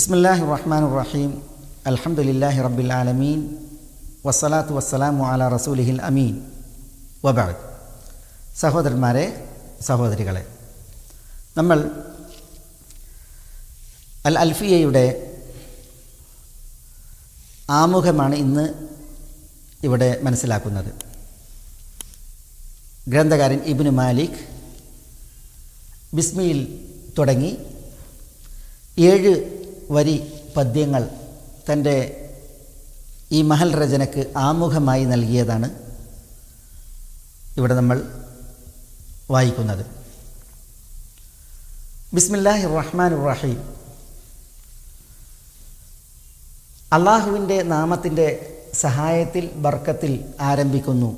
ബിസ്മില്ലാഹി റഹ്മാൻ റഹീം അൽഹംദുലില്ലാഹി റബ്ബിൽ ആലമീൻ. വസ്സലാത്തു വസ്സലാമു അല റസൂലിഹിൽ അമീൻ. വബാദ് സഹോദരന്മാരെ സഹോദരികളെ നമ്മൾ അൽ അൽഫിയയുടെ ആമുഖമാണ് ഇന്ന് ഇവിടെ മനസ്സിലാക്കുന്നത്. ഗ്രന്ഥകാരൻ ഇബിന് മാലിക് ബിസ്മിയിൽ തുടങ്ങി. ഏഴ് വരി പദ്യങ്ങൾ തന്റെ ഈ മഹൽ രചനയ്ക്ക് ആമുഖമായി നൽകിയതാണ് ഇവിടെ നമ്മൾ വായിക്കുന്നത്. ബിസ്മില്ലാഹി റഹ്മാൻ റഹീം അള്ളാഹുവിന്റെ നാമത്തിന്റെ സഹായത്തിൽ ബർക്കത്തിൽ ആരംഭിക്കുന്നു.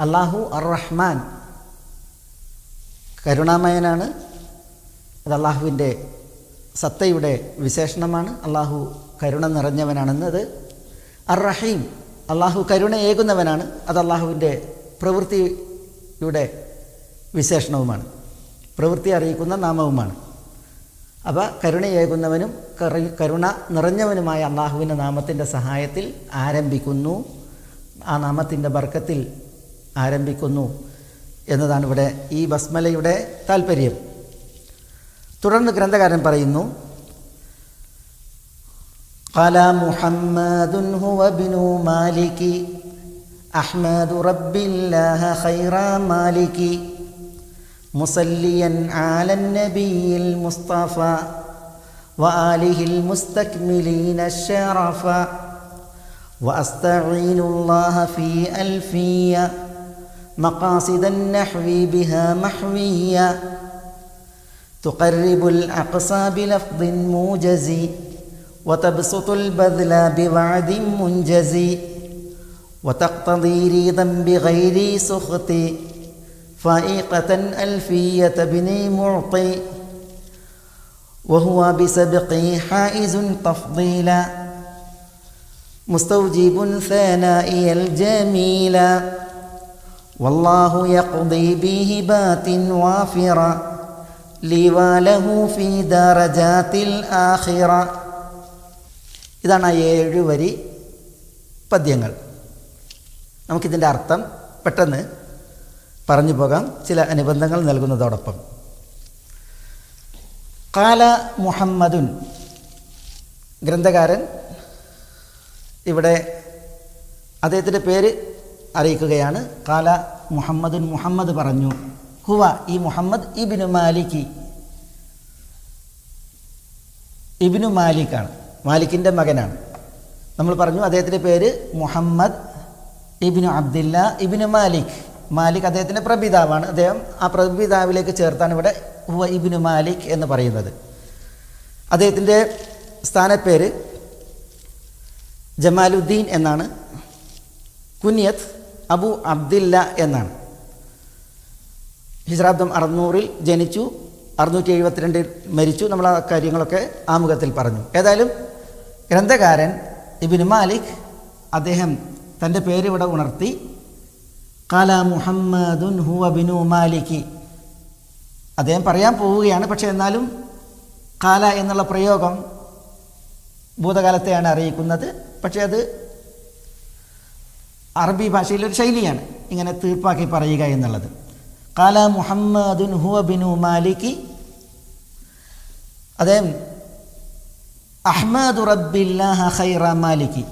അള്ളാഹു അർ റഹ്മാൻ കരുണാമയനാണ്. അത് അള്ളാഹുവിന്റെ സത്തയുടെ വിശേഷണമാണ്. അള്ളാഹു കരുണ നിറഞ്ഞവനാണെന്നത് അർ റഹീം അള്ളാഹു കരുണയേകുന്നവനാണ് അത് അള്ളാഹുവിന്റെ പ്രവൃത്തിയുടെ വിശേഷണവുമാണ്. പ്രവൃത്തി അറിയിക്കുന്ന നാമവുമാണ്. അപ്പോൾ കരുണയേകുന്നവനും കരുണ നിറഞ്ഞവനുമായ അള്ളാഹുവിന്റെ നാമത്തിന്റെ സഹായത്തിൽ ആരംഭിക്കുന്നു. ആ നാമത്തിന്റെ ബർക്കത്തിൽ ആരംഭിക്കുന്നു എന്നതാണ് ഇവിടെ ഈ ബസ്മലയുടെ താല്പര്യം തുടർന്ന് ഗ്രന്ഥകാരൻ പറയുന്നു قال محمد هو ابن مالك أحمد رب الله خير مالك مصليا على النبي المصطفى وآله المستكملين الشرفا وأستعين الله في ألفية مقاصد النحو بها محوية تقرب الأقصى بلفظ موجز وتبسط البذل بوعد منجز وتقتضي ريضا بغير سخط فائقة ألفية بن معطي وهو بسبقي حائز تفضيلا مستوجب ثنائي الجميلا والله يقضي بهبات وافرة ഫീ ഇതാണ് ആ ഏഴ് വരി പദ്യങ്ങൾ. നമുക്കിതിന്റെ അർത്ഥം പെട്ടെന്ന് പറഞ്ഞു പോകാം. ചില അനുബന്ധങ്ങൾ നൽകുന്നതോടൊപ്പം. കാല മുഹമ്മദുൻ. ഗ്രന്ഥകാരൻ ഇവിടെ അദ്ദേഹത്തിന്റെ പേര് അറിയിക്കുകയാണ്. കാല മുഹമ്മദുൻ മുഹമ്മദ് പറഞ്ഞു. ഹുവ ഈ മുഹമ്മദ് ഇബിനു മാലിക്കി ഇബിനു മാലിക്കാണ്. മാലിക്കിന്റെ മകനാണ്. നമ്മൾ പറഞ്ഞു അദ്ദേഹത്തിന്റെ പേര് മുഹമ്മദ് ഇബിനു അബ്ദില്ല ഇബിനു മാലിക്. മാലിക് അദ്ദേഹത്തിന്റെ പ്രപിതാവാണ്. അദ്ദേഹം ആ പ്രപിതാവിലേക്ക് ചേർത്താണ് ഇവിടെ ഹുവ ഇബിനു മാലിക് എന്ന് പറയുന്നത്. അദ്ദേഹത്തിന്റെ സ്ഥാനപ്പേര് ജമാലുദ്ദീൻ എന്നാണ്. കുനിയത്ത് അബു അബ്ദില്ല എന്നാണ്. ഹിജ്രാബ്ദം അറുന്നൂറിൽ ജനിച്ചു അറുന്നൂറ്റി എഴുപത്തിരണ്ടിൽ മരിച്ചു. നമ്മൾ ആ കാര്യങ്ങളൊക്കെ ആമുഖത്തിൽ പറഞ്ഞു. ഏതായാലും ഗ്രന്ഥകാരൻ ഇബിൻ മാലിക് അദ്ദേഹം തന്റെ പേരിവിടെ ഉണർത്തി കാല മുഹമ്മദുൻ ഹുവ ബിനു മാലിക്കി അദ്ദേഹം പറയാൻ പോവുകയാണ്. പക്ഷേ എന്നാലും കാല എന്നുള്ള പ്രയോഗം ഭൂതകാലത്തെയാണ് അറിയിക്കുന്നത്. പക്ഷേ അത് അറബി ഭാഷയിലൊരു ശൈലിയാണ്. ഇങ്ങനെ തീർപ്പാക്കി പറയുക എന്നുള്ളത്. കാല മുഹമ്മദുൻ ഹുവ ബിനു മാലിക്കി അദ്ദേഹം അഹ്മദ് റബ്ബില്ലാഹ ഖൈറ മാലിക്കി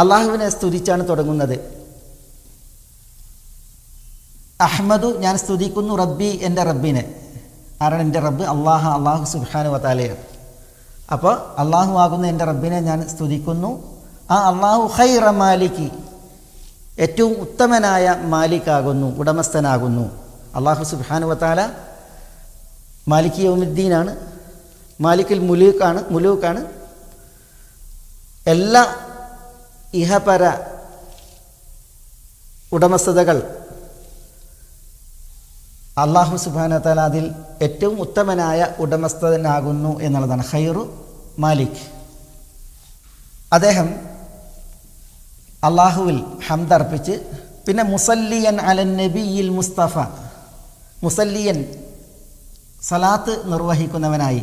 അള്ളാഹുവിനെ സ്തുതിച്ചാണ് തുടങ്ങുന്നത്. അഹ്മദു ഞാൻ സ്തുതിക്കുന്നു റബ്ബി എന്റെ റബ്ബിനെ. ആരാണ് എന്റെ റബ്ബ്? അള്ളാഹ അള്ളാഹു സുബാനു വതാലയാണ് അപ്പോൾ അള്ളാഹു ആകുന്ന എന്റെ റബ്ബിനെ ഞാൻ സ്തുതിക്കുന്നു. ആ അള്ളാഹു ഖൈറ മാലിക്കി ഏറ്റവും ഉത്തമനായ മാലിക്കാകുന്നു ഉടമസ്ഥനാകുന്നു. അള്ളാഹു സുബാനു വത്താല മാലിക് യോമുദ്ദീനാണ് മാലിക്കിൽ മുലൂക്കാണ് മുലൂക്കാണ് എല്ലാ ഇഹപര ഉടമസ്ഥതകൾ അള്ളാഹു സുബാന താല അതിൽ ഏറ്റവും ഉത്തമനായ ഉടമസ്ഥനാകുന്നു എന്നുള്ളതാണ്. ഹൈറു മാലിക്. അദ്ദേഹം അള്ളാഹുവിൽ ഹംദർപ്പിച്ച് പിന്നെ മുസല്ലിയൻ അലൻ നബിയിൽ മുസ്തഫ മുസല്ലിയൻ സലാത്ത് നിർവഹിക്കുന്നവനായി.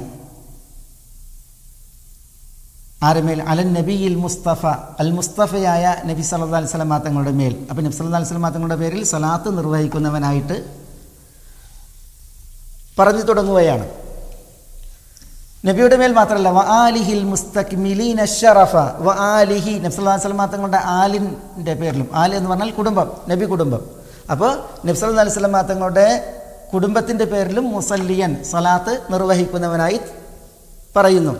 ആരുമേൽ അലൻ നബിയിൽ മുസ്തഫ അൽ മുസ്തഫയായ നബി സല്ലാ അലൈഹി സ്വലമാ തങ്ങളുടെ മേൽ. അപ്പം നബി സല്ലാ അലൈഹി സ്വലമാ തങ്ങളുടെ പേരിൽ സലാത്ത് നിർവഹിക്കുന്നവനായിട്ട് പറഞ്ഞു തുടങ്ങുകയാണ്. നബിയുടെ മേൽ മാത്രമല്ല വ ആലിഹിൽ മുസ്തക്മിലീൻ ഷറഫ വ ആലിഹി നബ്സല്ലാ സ്വലമാ തങ്ങളുടെ ആലിന്റെ പേരിലും ആലി എന്ന് പറഞ്ഞാൽ കുടുംബം നബി കുടുംബം. അപ്പോൾ നബ്സല്ലാ അലൈഹി തങ്ങളുടെ കുടുംബത്തിന്റെ പേരിലും മുസല്ലിയൻ സലാത്ത് നിർവഹിക്കുന്നവനായി പറയുന്നു.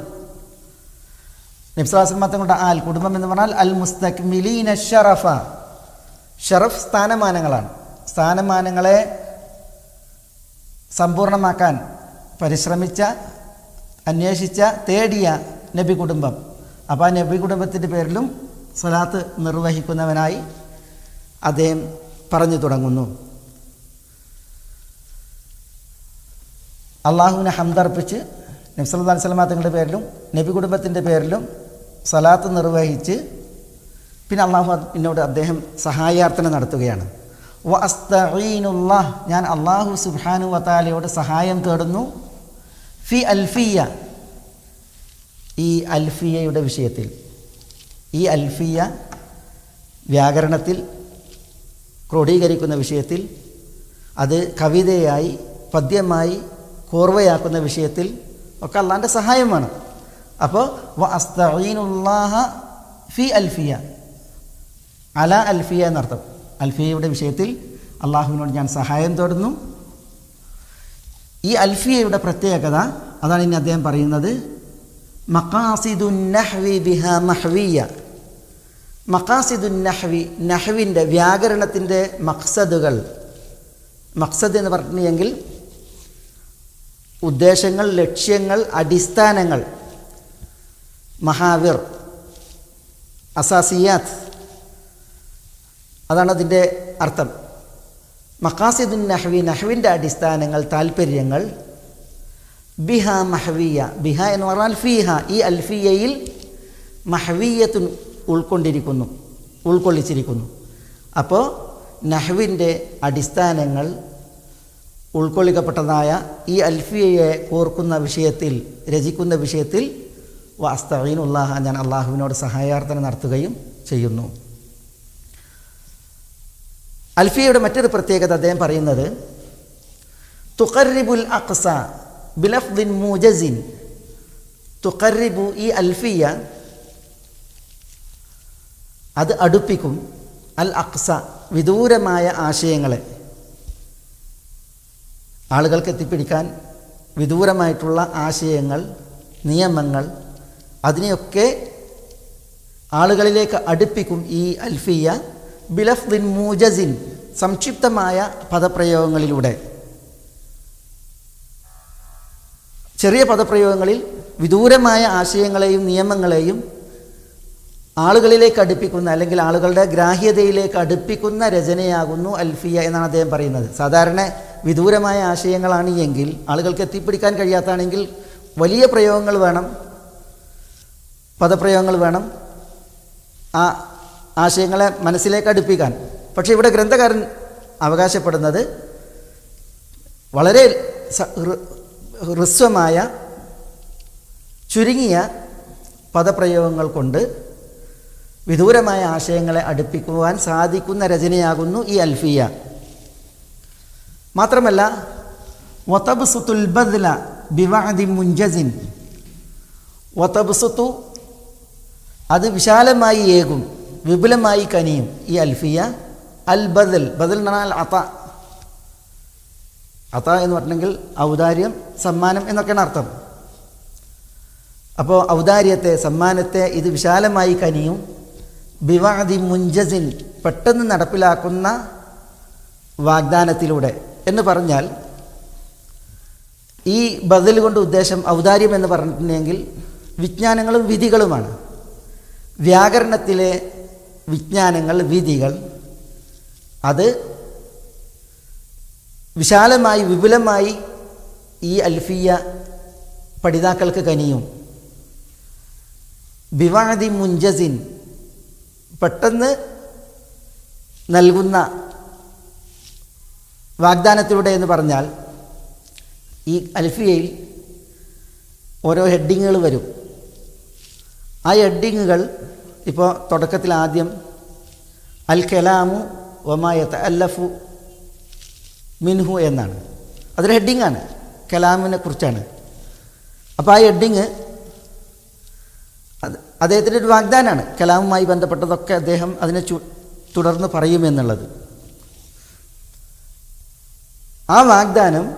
നബ്സല്ലാ തങ്ങളുടെ ആൽ കുടുംബം എന്ന് പറഞ്ഞാൽ അൽ മുസ്തഖ്മിലീന ഷറഫ. ഷറഫ് സ്ഥാനമാനങ്ങളാണ്. സ്ഥാനമാനങ്ങളെ സമ്പൂർണമാക്കാൻ പരിശ്രമിച്ച അന്വേഷിച്ച തേടിയ നബി കുടുംബം. അപ്പോൾ ആ നബി കുടുംബത്തിന്റെ പേരിലും സ്വലാത്ത് നിർവഹിക്കുന്നവനായി അദ്ദേഹം പറഞ്ഞു തുടങ്ങുന്നു. അള്ളാഹുവിനെ ഹംദർപ്പിച്ച് നബ്സല്ലാ സ്വലമാ തങ്ങളുടെ പേരിലും നബി കുടുംബത്തിന്റെ പേരിലും സ്വലാത്ത് നിർവഹിച്ച് പിന്നെ അള്ളാഹു എന്നോട് അദ്ദേഹം സഹായാർത്ഥന നടത്തുകയാണ്. വ ഞാൻ അള്ളാഹു സുഹാനു വത്താലയോട് സഹായം തേടുന്നു. ഫി അൽഫിയ. ഈ അൽഫിയയുടെ വിഷയത്തിൽ ഈ അൽഫിയ വ്യാകരണത്തിൽ ക്രോഡീകരിക്കുന്ന വിഷയത്തിൽ അത് കവിതയായി പദ്യമായി കോർവയാക്കുന്ന വിഷയത്തിൽ ഒക്കെ അള്ളാന്റെ സഹായം വേണം അപ്പോൾ വ ഫി അൽഫിയ. അല അൽഫിയ എന്നർത്ഥം. അൽഫിയയുടെ വിഷയത്തിൽ അള്ളാഹുവിനോട് ഞാൻ സഹായം തേടുന്നു. ഈ അൽഫിയയുടെ പ്രത്യേകത അതാണ് ഇനി അദ്ദേഹം പറയുന്നത്. മക്കാസിദുൻ നഹ്വി ബിഹ മഹ്വിയ. മക്കാസിദുൻ നഹ്വി നഹ്വിന്റെ വ്യാകരണത്തിന്റെ മക്സദുകൾ മക്സദ് എന്ന് പറഞ്ഞെങ്കിൽ ഉദ്ദേശങ്ങൾ ലക്ഷ്യങ്ങൾ അടിസ്ഥാനങ്ങൾ. മഹാവിർ അസാസിയാത്ത്. അതാണ് അതിന്റെ അർത്ഥം. മക്കാസിദുൻ നഹ്വി നഹ്വിന്റെ അടിസ്ഥാനങ്ങൾ താല്പര്യങ്ങൾ ബിഹ മഹ്വിയ ബിഹ എന്ന് പറഞ്ഞാൽ ഫീഹ ഈ അൽഫിയയിൽ മഹവീയത്തുൻ ഉൾക്കൊണ്ടിരിക്കുന്നു ഉൾക്കൊള്ളിച്ചിരിക്കുന്നു. അപ്പോൾ നഹ്വിന്റെ അടിസ്ഥാനങ്ങൾ ഉൾക്കൊള്ളിക്കപ്പെട്ടതായ ഈ അൽഫിയയെ കോർക്കുന്ന വിഷയത്തിൽ രചിക്കുന്ന വിഷയത്തിൽ വാസ്തവീനുല്ലാഹ ഞാൻ അള്ളാഹുവിനോട് സഹായാർത്ഥന നടത്തുകയും ചെയ്യുന്നു. അൽഫിയയുടെ മറ്റൊരു പ്രത്യേകത അദ്ദേഹം പറയുന്നത് തുഖറിബുൽ അക്സ ബിലഫ്ദിൻ മൂജസിൻ. തുഖറിബു ഈ അൽഫിയ അത് അടുപ്പിക്കും അൽ അക്സ വിദൂരമായ ആശയങ്ങളെ. ആളുകൾക്ക് എത്തിപ്പിടിക്കാൻ വിദൂരമായിട്ടുള്ള ആശയങ്ങൾ നിയമങ്ങൾ അതിനെയൊക്കെ ആളുകളിലേക്ക് അടുപ്പിക്കും ഈ അൽഫിയ. ബിലഫ്ദിൻ മൂജസിൻ സംക്ഷിപ്തമായ പദപ്രയോഗങ്ങളിലൂടെ. ചെറിയ പദപ്രയോഗങ്ങളിൽ വിദൂരമായ ആശയങ്ങളെയും നിയമങ്ങളെയും ആളുകളിലേക്ക് അടുപ്പിക്കുന്ന അല്ലെങ്കിൽ ആളുകളുടെ ഗ്രാഹ്യതയിലേക്ക് അടുപ്പിക്കുന്ന രചനയാകുന്നു അൽഫിയ എന്നാണ് അദ്ദേഹം പറയുന്നത്. സാധാരണ വിദൂരമായ ആശയങ്ങളാണ് എങ്കിൽ ആളുകൾക്ക് എത്തിപ്പിടിക്കാൻ കഴിയാത്താണെങ്കിൽ വലിയ പ്രയോഗങ്ങൾ വേണം പദപ്രയോഗങ്ങൾ വേണം. ആ ആശയങ്ങളെ മനസ്സിലേക്ക് അടുപ്പിക്കാൻ. പക്ഷേ ഇവിടെ ഗ്രന്ഥകാരൻ അവകാശപ്പെടുന്നത് വളരെ ഹ്രസ്വമായ ചുരുങ്ങിയ പദപ്രയോഗങ്ങൾ കൊണ്ട് വിദൂരമായ ആശയങ്ങളെ അടുപ്പിക്കുവാൻ സാധിക്കുന്ന രചനയാകുന്നു ഈ അൽഫിയ. മാത്രമല്ല വതബ്സുത്തുൽ ബദ്ല ബിവാദി മുൻജസിൻ. വതബ്സുത്തു അത് വിശാലമായി ഏകും. വിപുലമായി കനിയും. ഈ അൽഫിയ അൽ ബദൽ ബദൽ എന്ന് പറഞ്ഞാൽ അത. അത എന്ന് പറഞ്ഞെങ്കിൽ ഔദാര്യം സമ്മാനം എന്നൊക്കെയാണ് അർത്ഥം. അപ്പോൾ ഔദാര്യത്തെ സമ്മാനത്തെ ഇത് വിശാലമായി കനിയും. ബിവാദി മുഞ്ചസിൻ പെട്ടെന്ന് നടപ്പിലാക്കുന്ന വാഗ്ദാനത്തിലൂടെ എന്ന് പറഞ്ഞാൽ ഈ ബദൽ കൊണ്ട് ഉദ്ദേശം ഔദാര്യം എന്ന് പറഞ്ഞിട്ടുണ്ടെങ്കിൽ വിജ്ഞാനങ്ങളും വിധികളുമാണ്. വ്യാകരണത്തിലെ വിജ്ഞാനങ്ങൾ വിധികൾ. അത് വിശാലമായി വിപുലമായി ഈ അൽഫിയ പഠിതാക്കൾക്ക് കനിയും. ബിവാദി മുൻജസിൻ പെട്ടെന്ന് നൽകുന്ന വാഗ്ദാനത്തിലൂടെ എന്ന് പറഞ്ഞാൽ ഈ അൽഫിയയിൽ ഓരോ ഹെഡിങ്ങുകൾ വരും. ആ ഹെഡിങ്ങുകൾ ഇപ്പോൾ തുടക്കത്തിൽ ആദ്യം അൽ കലാമു ഒമായത്ത് അല്ലഫു മിൻഹു എന്നാണ്. അതൊരു ഹെഡിങ്ങാണ് കലാമിനെ കുറിച്ചാണ്. അപ്പോൾ ആ ഹെഡിങ് അത് അദ്ദേഹത്തിന്റെ ഒരു വാഗ്ദാനമാണ് കലാമുമായി ബന്ധപ്പെട്ടതൊക്കെ അദ്ദേഹം അതിനെ തുടർന്ന് പറയുമെന്നുള്ളത് ആ വാഗ്ദാനം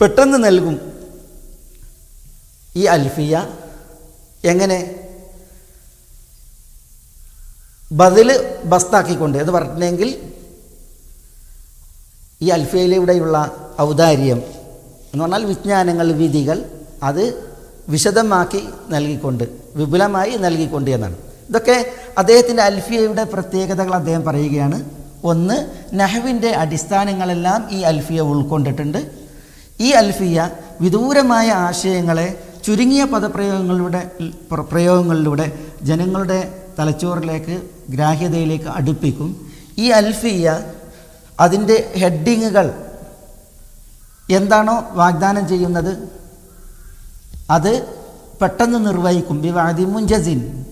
പെട്ടെന്ന് നൽകും ഈ അൽഫിയ എങ്ങനെ ബദൽ ബസ്താക്കിക്കൊണ്ട് എന്ന് പറഞ്ഞെങ്കിൽ ഈ അൽഫയിലൂടെയുള്ള ഔദാര്യം എന്ന് പറഞ്ഞാൽ വിജ്ഞാനങ്ങൾ വിധികൾ അത് വിശദമാക്കി നൽകിക്കൊണ്ട് വിപുലമായി നൽകിക്കൊണ്ട് എന്നാണ്. ഇതൊക്കെ അദ്ദേഹത്തിന്റെ അൽഫിയയുടെ പ്രത്യേകതകൾ അദ്ദേഹം പറയുകയാണ്. ഒന്ന് നഹവിന്റെ അടിസ്ഥാനങ്ങളെല്ലാം ഈ അൽഫിയ ഉൾക്കൊണ്ടിട്ടുണ്ട്. ഈ അൽഫിയ വിദൂരമായ ആശയങ്ങളെ ചുരുങ്ങിയ പദപ്രയോഗങ്ങളുടെ പ്രയോഗങ്ങളിലൂടെ ജനങ്ങളുടെ തലച്ചോറിലേക്ക് ഗ്രാഹ്യതയിലേക്ക് അടുപ്പിക്കും. ഈ അൽഫിയ അതിന്റെ ഹെഡിങ്ങുകൾ എന്താണോ വാഗ്ദാനം ചെയ്യുന്നത്? അത് പെട്ടെന്ന് നിർവഹിക്കും. വിവാദി മുൻജസിൻ.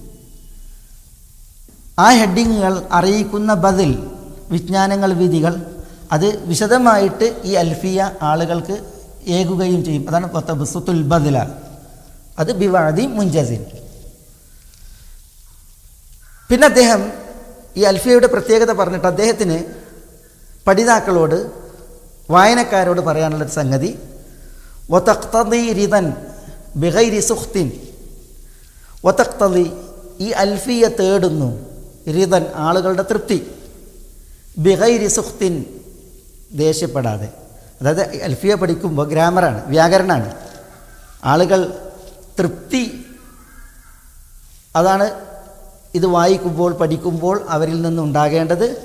ആ ഹെഡിങ്ങുകൾ അറിയിക്കുന്ന ബദിൽ വിജ്ഞാനങ്ങൾ വിധികൾ അത് വിശദമായിട്ട് ഈ അൽഫിയ ആളുകൾക്ക് ഏകുകയും ചെയ്യും. അതാണ് ബദില അത് ബിവാദി മുഞ്ചസിൻ പിന്നെ അദ്ദേഹം ഈ അൽഫിയയുടെ പ്രത്യേകത പറഞ്ഞിട്ട് അദ്ദേഹത്തിന് പഠിതാക്കളോട് വായനക്കാരോട് പറയാനുള്ളൊരു സംഗതി ഒതക്തതി റിതൻ ബിഹൈരി സുഖ്തിൻ. ഒതക്തതി ഈ അൽഫിയ തേടുന്നു റിതൻ ആളുകളുടെ തൃപ്തി. ബിഹൈരി സുഖ്തിൻ ദേഷ്യപ്പെടാതെ. അതായത് അൽഫിയ പഠിക്കുമ്പോൾ ഗ്രാമറാണ് വ്യാകരണമാണ് ആളുകൾ തൃപ്തി അതാണ് ഇത് വായിക്കുമ്പോൾ പഠിക്കുമ്പോൾ അവരിൽ നിന്നുണ്ടാകേണ്ടത്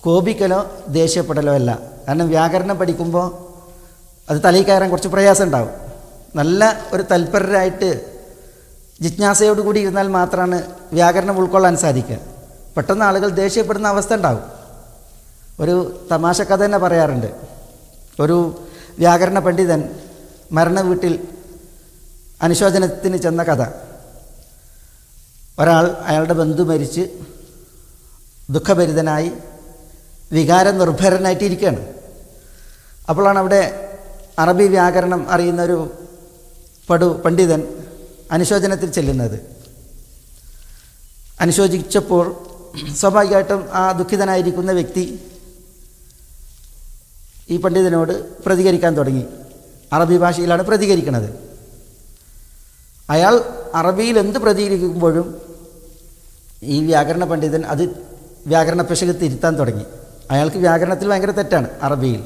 കോപിക്കലോ ദേഷ്യപ്പെടലോ അല്ല. കാരണം വ്യാകരണം പഠിക്കുമ്പോൾ അത് തലയിൽ കയറാൻ കുറച്ച് പ്രയാസം ഉണ്ടാവും നല്ല ഒരു തൽപരരായിട്ട് ജിജ്ഞാസയോട് കൂടി ഇരുന്നാൽ മാത്രമാണ് വ്യാകരണം ഉൾക്കൊള്ളാൻ സാധിക്കുക. പെട്ടെന്ന് ആളുകൾ ദേഷ്യപ്പെടുന്ന അവസ്ഥ ഉണ്ടാവും. ഒരു തമാശ കഥ തന്നെ പറയാറുണ്ട്. ഒരു വ്യാകരണ പണ്ഡിതൻ മരണ വീട്ടിൽ അനുശോചനത്തിന് ചെന്ന കഥ. ഒരാൾ അയാളുടെ ബന്ധു മരിച്ച് ദുഃഖഭരിതനായി വികാര നിർഭരനായിട്ട് ഇരിക്കുകയാണ് അപ്പോഴാണ് അവിടെ അറബി വ്യാകരണം അറിയുന്നൊരു പടു പണ്ഡിതൻ അനുശോചനത്തിൽ ചെല്ലുന്നത്. അനുശോചിച്ചപ്പോൾ സ്വാഭാവികമായിട്ടും ആ ദുഃഖിതനായിരിക്കുന്ന വ്യക്തി ഈ പണ്ഡിതനോട് പ്രതികരിക്കാൻ തുടങ്ങി. അറബി ഭാഷയിലാണ് പ്രതികരിക്കുന്നത്. അയാൾ അറബിയിൽ എന്ത് പ്രതികരിക്കുമ്പോഴും ഈ വ്യാകരണ പണ്ഡിതൻ അത് വ്യാകരണ പിശക് തിരുത്താൻ തുടങ്ങി. അയാൾക്ക് വ്യാകരണത്തിൽ ഭയങ്കര തെറ്റാണ് അറബിയിൽ.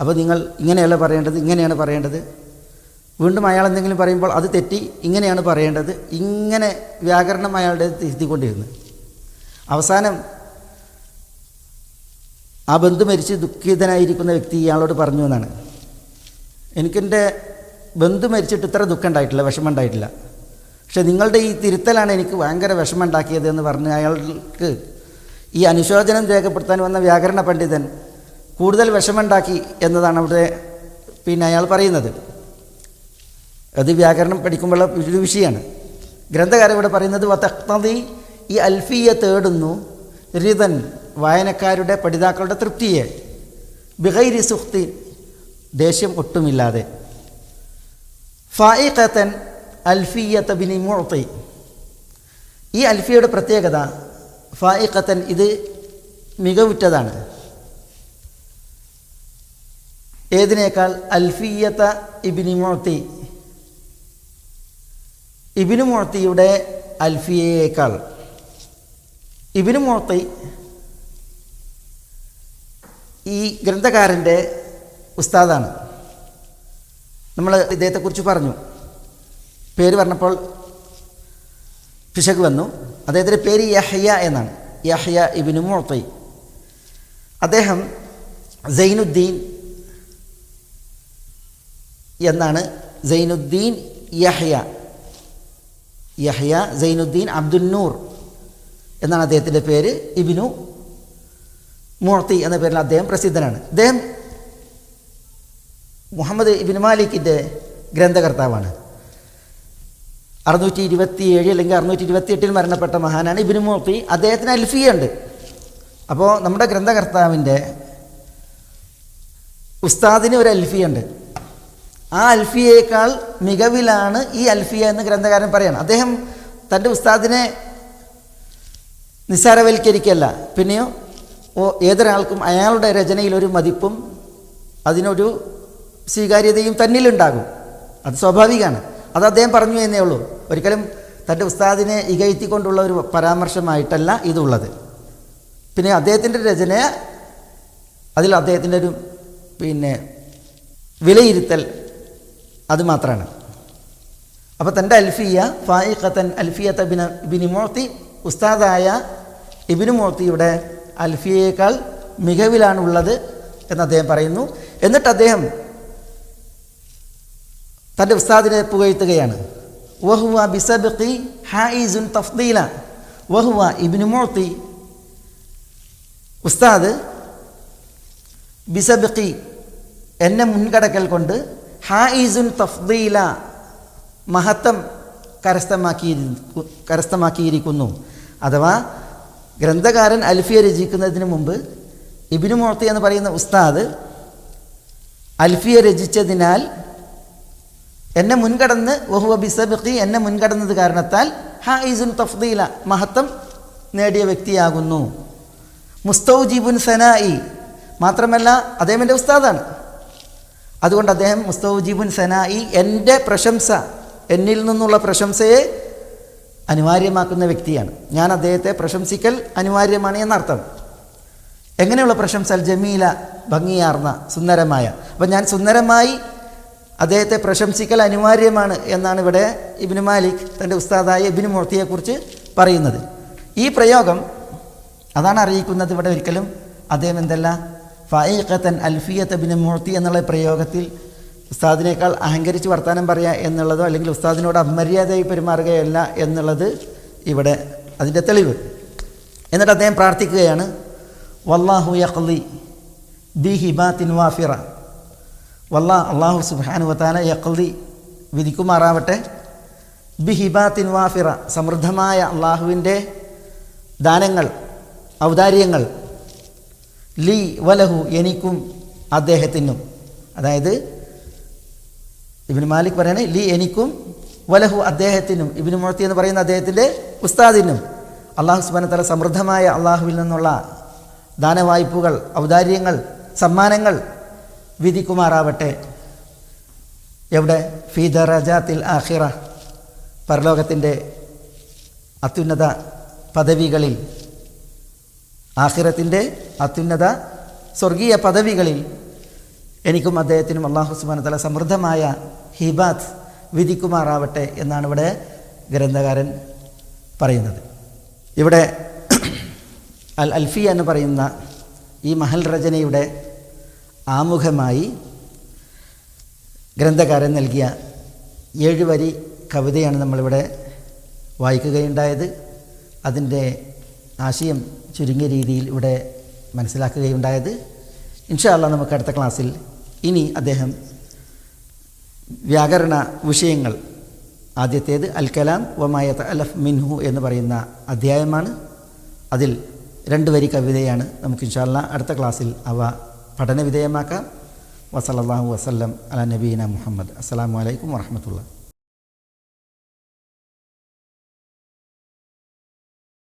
അപ്പോൾ നിങ്ങൾ ഇങ്ങനെയല്ല പറയേണ്ടത് ഇങ്ങനെയാണ് പറയേണ്ടത്. വീണ്ടും അയാൾ എന്തെങ്കിലും പറയുമ്പോൾ അത് തെറ്റി ഇങ്ങനെയാണ് പറയേണ്ടത്. ഇങ്ങനെ വ്യാകരണം അയാളുടെ തിരുത്തിക്കൊണ്ടിരുന്നു. അവസാനം ആ ബന്ധു മരിച്ച് ദുഃഖിതനായിരിക്കുന്ന വ്യക്തി ഇയാളോട് പറഞ്ഞു എന്നാണ്. എനിക്കെന്റെ ബന്ധു മരിച്ചിട്ട് ഇത്ര ദുഃഖം ഉണ്ടായിട്ടില്ല വിഷമം ഉണ്ടായിട്ടില്ല. പക്ഷെ നിങ്ങളുടെ ഈ തിരുത്തലാണ് എനിക്ക് ഭയങ്കര വിഷമം ഉണ്ടാക്കിയത് എന്ന് പറഞ്ഞ് അയാൾക്ക് ഈ അനുശോചനം രേഖപ്പെടുത്താൻ വന്ന വ്യാകരണ പണ്ഡിതൻ കൂടുതൽ വിഷമമുണ്ടാക്കി എന്നതാണ് അവിടെ പിന്നെ അയാൾ പറയുന്നത്. അത് വ്യാകരണം പഠിക്കുമ്പോഴുള്ള ഒരു വിഷയമാണ്. ഗ്രന്ഥകാരൻ ഇവിടെ പറയുന്നത് വതക്തതി ഈ അൽഫിയെ തേടുന്നു റിതൻ വായനക്കാരുടെ പഠിതാക്കളുടെ തൃപ്തിയെ. ബിഹൈരി സുഖ്തി ദേഷ്യം ഒട്ടുമില്ലാതെ. ഫായിഖത്തൻ അൽഫിയത്ത ബിനി മുഴത്തി ഈ അൽഫിയയുടെ പ്രത്യേകത ഫായിഖത്തൻ ഇത് മികവുറ്റതാണ്. ഏതിനേക്കാൾ അൽഫിയത്ത ഇബിനി മുഴത്തി ഇബിനു മുഴത്തിയുടെ അൽഫിയയേക്കാൾ. ഇബിനു മുഴത്തി ഈ ഗ്രന്ഥകാരന്റെ ഉസ്താദാണ്. നമ്മൾ ഇദ്ദേഹത്തെക്കുറിച്ച് പറഞ്ഞു. പേര് പറഞ്ഞപ്പോൾ പിശക് വന്നു. അദ്ദേഹത്തിന്റെ പേര് യഹ്യ എന്നാണ്. യഹ്യ ഇബിനു മുഴത്തി അദ്ദേഹം സൈനുദ്ദീൻ എന്നാണ്. സൈനുദ്ദീൻ യഹ്യ. യഹ്യ സൈനുദ്ദീൻ അബ്ദുന്നൂർ എന്നാണ് അദ്ദേഹത്തിന്റെ പേര്. ഇബിനു മൂർത്തി എന്ന പേരിൽ അദ്ദേഹം പ്രസിദ്ധനാണ്. അദ്ദേഹം മുഹമ്മദ് ഇബിൻ മാലിക്കിന്റെ ഗ്രന്ഥകർത്താവാണ്. അറുന്നൂറ്റി ഇരുപത്തി ഏഴ് അല്ലെങ്കിൽ അറുന്നൂറ്റി ഇരുപത്തി എട്ടിൽ മരണപ്പെട്ട മഹാനാണ് ഇബിന് മോഫി. അദ്ദേഹത്തിന് അൽഫിയ ഉണ്ട് അപ്പോൾ നമ്മുടെ ഗ്രന്ഥകർത്താവിന്റെ ഉസ്താദിന് ഒരു അൽഫിയ ഉണ്ട് ആ അൽഫിയേക്കാൾ മികവിലാണ് ഈ അൽഫിയ എന്ന് ഗ്രന്ഥകാരൻ പറയണം. അദ്ദേഹം തന്റെ ഉസ്താദിനെ നിസ്സാരവൽക്കരിക്കല്ല പിന്നെയോ ഓ ഏതൊരാൾക്കും അയാളുടെ രചനയിലൊരു മതിപ്പും അതിനൊരു സ്വീകാര്യതയും തന്നിലുണ്ടാകും. അത് സ്വാഭാവികമാണ്. അത് അദ്ദേഹം പറഞ്ഞു എന്നേ ഉള്ളൂ. ഒരിക്കലും തന്റെ ഉസ്താദിനെ ഇകഴ്ത്തിക്കൊണ്ടുള്ള ഒരു പരാമർശമായിട്ടല്ല ഇതുള്ളത്. പിന്നെ അദ്ദേഹത്തിന്റെ രചന അതിൽ അദ്ദേഹത്തിന്റെ ഒരു പിന്നെ വിലയിരുത്തൽ അത് മാത്രമാണ് അപ്പോൾ തന്റെ അൽഫിയ ഫായിഖത്തൻ അൽഫിയത്ത ബിന ബിനി മോർത്തി ഉസ്താദായ ഇബിനു മോർത്തിയുടെ അൽഫിയേക്കാൾ മികവിലാണുള്ളത് എന്ന് അദ്ദേഹം പറയുന്നു. എന്നിട്ട് അദ്ദേഹം തന്റെ ഉസ്താദിനെ പുകഴ്ത്തുകയാണ്. വഹുവ ബിസബഖി ഹായിസുൻ തഫ്ദീല. വഹുവ ഇബ്നു മൂത്തി ഉസ്താദ് ബിസബഖി എന്നെ മുൻകടക്കൽ കൊണ്ട് ഹായിസുൻ തഫ്ദീല മഹത്വം കരസ്ഥമാക്കി കരസ്ഥമാക്കിയിരിക്കുന്നു. അഥവാ ഗ്രന്ഥകാരൻ അൽഫിയ രചിക്കുന്നതിന് മുമ്പ് ഇബിനു മോർത്തി എന്ന് പറയുന്ന ഉസ്താദ് അൽഫിയ രചിച്ചതിനാൽ എന്നെ മുൻകടന്ന് വഹുവ ബിസബിഖി എന്നെ മുൻകടന്നത് കാരണത്താൽ ഹാഇസുൻ തഫ്ദീല മഹത്വം നേടിയ വ്യക്തിയാകുന്നു. മുസ്തൗജീബുൻ സനായി മാത്രമല്ല അദ്ദേഹം എന്റെ ഉസ്താദാണ്. അതുകൊണ്ട് അദ്ദേഹം മുസ്തൗജീബുൻ സനായി എന്റെ പ്രശംസ എന്നിൽ നിന്നുള്ള പ്രശംസയെ അനിവാര്യമാക്കുന്ന വ്യക്തിയാണ്. ഞാൻ അദ്ദേഹത്തെ പ്രശംസിക്കൽ അനിവാര്യമാണ് എന്നർത്ഥം. എങ്ങനെയുള്ള പ്രശംസ? ജമീല ഭംഗിയാർന്ന സുന്ദരമായ. അപ്പം ഞാൻ സുന്ദരമായി അദ്ദേഹത്തെ പ്രശംസിക്കൽ അനിവാര്യമാണ് എന്നാണ് ഇവിടെ ഇബിന് മാലിക് തന്റെ ഉസ്താദായ ഇബിന് മൂർത്തിയെക്കുറിച്ച് പറയുന്നത്. ഈ പ്രയോഗം അതാണ് അറിയിക്കുന്നത് ഇവിടെ ഒരിക്കലും അദ്ദേഹം എന്തല്ല? ഫായിഖത്തൻ അൽഫിയത്ത് ബിന് മൂർത്തി എന്നുള്ള പ്രയോഗത്തിൽ ഉസ്താദിനേക്കാൾ അഹങ്കരിച്ച് വർത്തമാനം പറയുക എന്നുള്ളതോ അല്ലെങ്കിൽ ഉസ്താദിനോട് അമര്യാദയായി പെരുമാറുകയല്ല എന്നുള്ളത് ഇവിടെ അതിന്റെ തെളിവ്. എന്നിട്ട് അദ്ദേഹം പ്രാർത്ഥിക്കുകയാണ് വല്ലാഹു യഖ്ലി ബി ഹിബാത്തിൻ വാഫിറ. വല്ലാ അള്ളാഹു സുബാനുവത്താന യക്കൽതി വിധിക്കുമാറാവട്ടെ. ബി ഹിബാത്തിൻ വാഫിറ സമൃദ്ധമായ അള്ളാഹുവിന്റെ ദാനങ്ങൾ ഔദാര്യങ്ങൾ ലീ വലഹു എനിക്കും അദ്ദേഹത്തിനും. അതായത് ഇബിന് മാലിക് പറയണേ ലീ എനിക്കും വലഹു അദ്ദേഹത്തിനും ഇബിന് മുഴത്തി എന്ന് പറയുന്ന അദ്ദേഹത്തിന്റെ ഉസ്താദിനും അള്ളാഹു സുബാന തല സമൃദ്ധമായ അള്ളാഹുവിൽ നിന്നുള്ള ദാനവായ്പകൾ ഔദാര്യങ്ങൾ സമ്മാനങ്ങൾ വിധിക്കുമാറാവട്ടെ എവിടെ? ഫീ ദറജാത്തിൽ ആഹിറ പരലോകത്തിന്റെ അത്യുന്നത പദവികളിൽ. ആഹിറത്തിന്റെ അത്യുന്നത സ്വർഗീയ പദവികളിൽ. എനിക്കും അദ്ദേഹത്തിനും അള്ളാഹു സുബാന തല സമൃദ്ധമായ ഹിബാത്ത് വിധിക്കുമാറാവട്ടെ എന്നാണ് ഇവിടെ ഗ്രന്ഥകാരൻ പറയുന്നത്. ഇവിടെ അൽ അൽഫി എന്ന് പറയുന്ന ഈ മഹൽ രചനയുടെ ആമുഖമായി ഗ്രന്ഥകാരൻ നൽകിയ ഏഴ് വരി കവിതയാണ് നമ്മളിവിടെ വായിക്കുകയുണ്ടായത്. അതിന്റെ ആശയം ചുരുങ്ങിയ രീതിയിൽ ഇവിടെ മനസ്സിലാക്കുകയുണ്ടായത്. ഇൻഷാല്ല നമുക്ക് അടുത്ത ക്ലാസ്സിൽ ഇനി അദ്ദേഹം വ്യാകരണ വിഷയങ്ങൾ ആദ്യത്തേത് അൽ കലാം വമായത്ത് അലഫ് മിൻഹു എന്ന് പറയുന്ന അധ്യായമാണ്. അതിൽ രണ്ട് വരി കവിതയാണ് നമുക്ക് ഇൻഷാല്ല അടുത്ത ക്ലാസ്സിൽ അവ പഠന വിധേയമാക്കാം വസലല്ലാഹു വസല്ലം അല നബീന മുഹമ്മദ്. അസ്സാം വലൈക്കും വാഹമത്തുള്ള